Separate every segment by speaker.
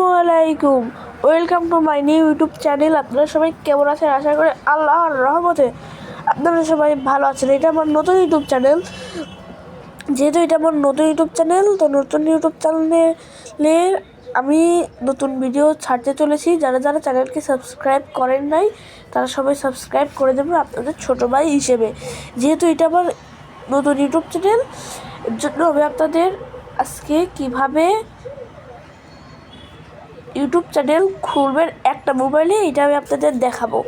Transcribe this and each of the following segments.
Speaker 1: আসসালামু আলাইকুম welcome to my new YouTube channel আপনারা সবাই কেমন আছেন? আশা করি আল্লাহর রহমতে আপনারা সবাই ভালো আছেন। এটা আমার নতুন ইউটিউব চ্যানেল যেহেতু এটা আমার নতুন ইউটিউব চ্যানেল তো নতুন ইউটিউব চ্যানেলে আমি নতুন ভিডিও ছাড়তে চলেছি। যারা যারা চ্যানেলকে সাবস্ক্রাইব করেন নাই, তারা সবাই সাবস্ক্রাইব করে দেবেন আপনাদের ছোটো ভাই হিসেবে। যেহেতু এটা আমার নতুন ইউটিউব চ্যানেল এর জন্য আমি আপনাদের আজকে কীভাবে ইউটিউব চ্যানেল খুলবেন একটা মোবাইলে, এটা আমি আপনাদের দেখাবো।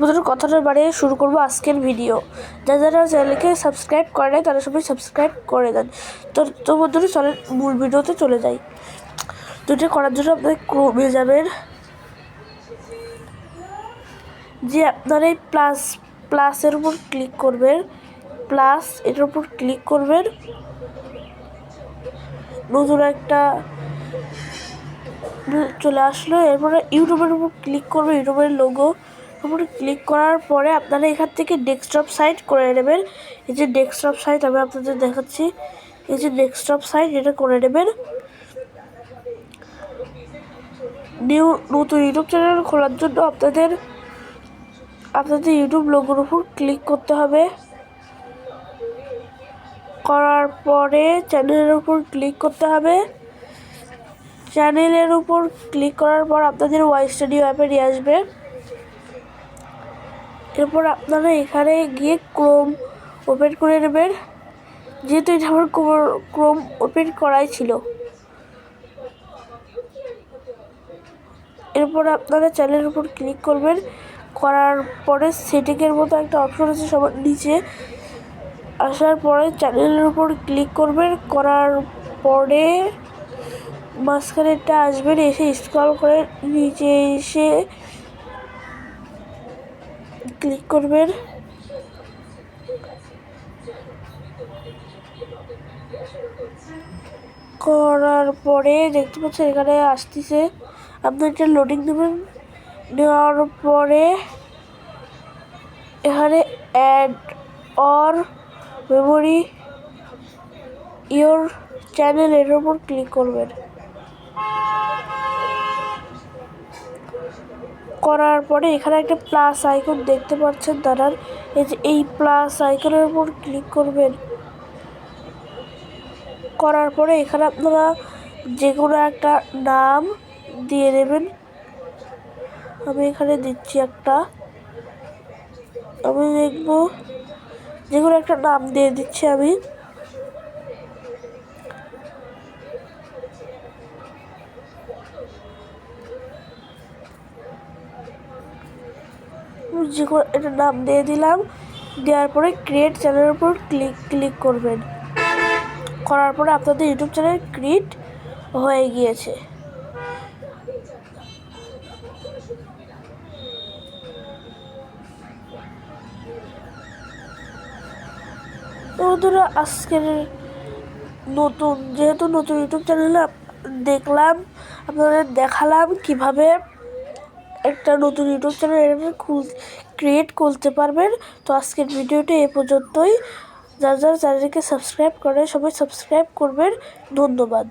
Speaker 1: প্রথমে কথাটা বাড়িয়ে শুরু করব আজকের ভিডিও। যারা যারা চ্যানেলকে সাবস্ক্রাইব করে নাই, তারা সবাই সাবস্ক্রাইব করে দেন। তো তো বন্ধুরা, চলেন মূল ভিডিওতে চলে যাই। এটা করার জন্য আপনাদের ক্রমে যাবেন। যে আপনার এই প্লাস, প্লাসের উপর ক্লিক করবেন, প্লাস এটার উপর ক্লিক করবেন। নতুন একটা চলে আসলো এরপরে ইউটিউবের উপর ক্লিক করবে, ইউটিউবের লোগো উপরে ক্লিক করার পরে আপনারা এখান থেকে ডেস্কটপ সাইট করে নেবেন। এই যে ডেস্কটপ সাইট আমি আপনাদের দেখাচ্ছি। এই যে ডেস্কটপ সাইট এটা করে নেবেন। নিউ নতুন ইউটিউব চ্যানেল খোলার জন্য আপনাদের আপনাদের ইউটিউব লোগোর উপর ক্লিক করতে হবে। করার পরে চ্যানেলের উপর ক্লিক করতে হবে। চ্যানেলের উপর ক্লিক করার পর আপনাদের ওয়াই স্টুডিও অ্যাপে নিয়ে আসবে। এরপর আপনারা এখানে গিয়ে ক্রোম ওপেন করে নেবেন। যেহেতু এটা আমার ক্রোম ওপেন করাই ছিল। এরপর আপনারা চ্যানেলের উপর ক্লিক করবেন। করার পরে সেটিংয়ের মতো একটা অপশন আছে সবার নিচে। আসার পরে চ্যানেলের উপর ক্লিক করবেন। করার পরে মাঝখানেরটা আসবেন এসে স্ক্রল করে নিচে এসে ক্লিক করবেন। করার পরে দেখতে পাচ্ছেন এখানে আসতেছে। আপনি এটা লোডিং দেবেন নেওয়ার পরে এখানে add or memory your channel এর উপর ক্লিক করবেন। করার পরে এখানে একটা প্লাস আইকন দেখতে পাচ্ছেন, দাঁড়ান। এই যে এই প্লাস আইকনের উপর ক্লিক করবেন। করার পরে এখানে আপনারা যে কোনো একটা নাম দিয়ে দেবেন। আমি এখানে দিচ্ছি একটা। আমি দেখব যে কোনো একটা নাম দিয়ে দিচ্ছি আমি। যে কোনো একটা নাম দিয়ে দিলাম। দেওয়ার পরে ক্রিয়েট চ্যানেলের উপর ক্লিক ক্লিক করবেন। করার পরে আপনাদের ইউটিউব চ্যানেল ক্রিয়েট হয়ে গিয়েছে। বন্ধুরা, আজকের নতুন, যেহেতু নতুন ইউটিউব চ্যানেলে দেখলাম, আপনাদের দেখালাম কীভাবে একটা নতুন ইউটিউব চ্যানেল খুল ক্রিয়েট করতে পারবেন। তো আজকের ভিডিওটি এ পর্যন্তই। যার যার চ্যানেলকে সাবস্ক্রাইব করে সবাই সাবস্ক্রাইব করবেন। ধন্যবাদ।